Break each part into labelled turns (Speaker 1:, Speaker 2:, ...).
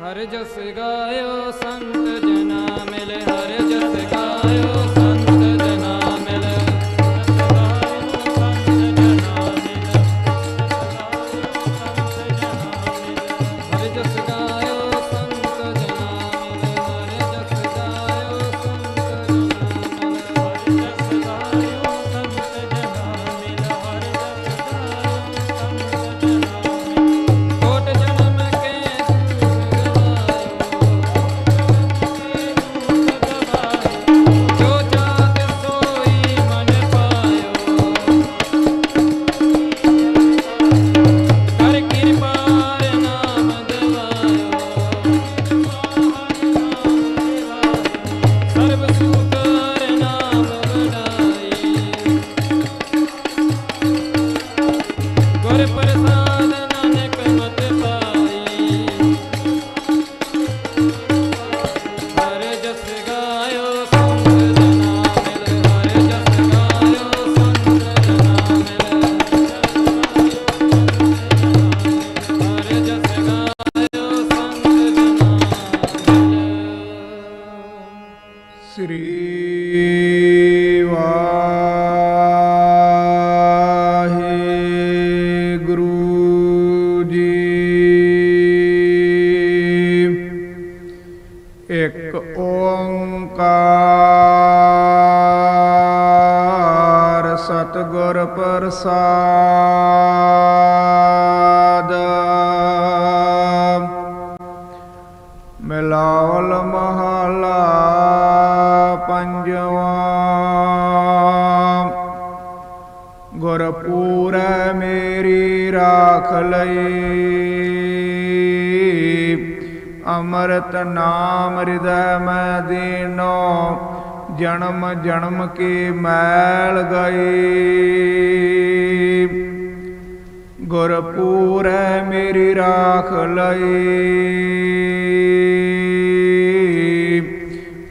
Speaker 1: हर जस गायो संत जना मिले
Speaker 2: हर जस्स गा ਇੱਕ ਓੰਕਾਰ ਸਤਿਗੁਰ ਪ੍ਰਸਾਦ। ਮਿਲਾਵਲ ਮਹਲਾ ਪੰਜਵਾ। ਗੁਰਪੂਰੈ ਮੇਰੀ ਰਾਖ ਲਈ। ਅੰਮ੍ਰਿਤ ਨਾਮ ਹਿਰਦੈ ਮੈਂ ਦੀਨੋ, ਜਨਮ ਜਨਮ ਕੀ ਮੈਲ ਗਈ। ਗੁਰਪੂਰੈ ਮੇਰੀ ਰਾਖ ਲਈ।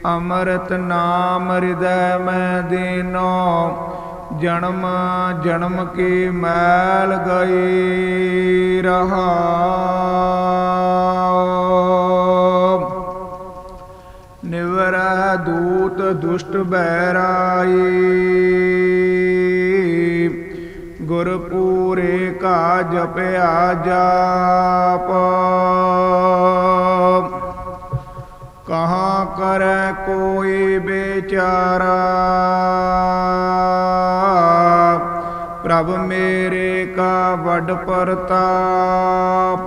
Speaker 2: ਅੰਮ੍ਰਿਤ ਨਾਮ ਹਿਰਦੈ ਮੈਂ ਦੀਨੋ, ਜਨਮ ਜਨਮ ਕੀ ਮੈਲ ਗਈ। ਰਹਾ दुष्ट बैराई। गुरपूरे का जपया जाप कहाँ कर कोई बेचारा? प्रभ मेरे का बड प्रताप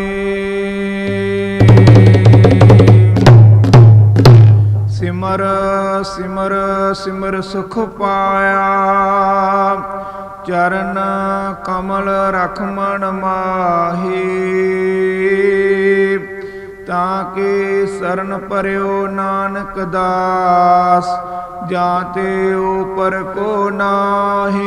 Speaker 2: ਸਿਮਰ ਸਿਮਰ ਸਿਮਰ ਸੁਖ ਪਾਇਆ ਚਰਨ ਕਮਲ ਰਖ ਮਨ ਮਾਹੀ ਤਾਂ ਕਿ ਸਰਨ ਪਰਿਓ ਨਾਨਕ ਦਾਸ ਜਾਤੇ ਉਪਰ ਕੋ ਨਾਹੀ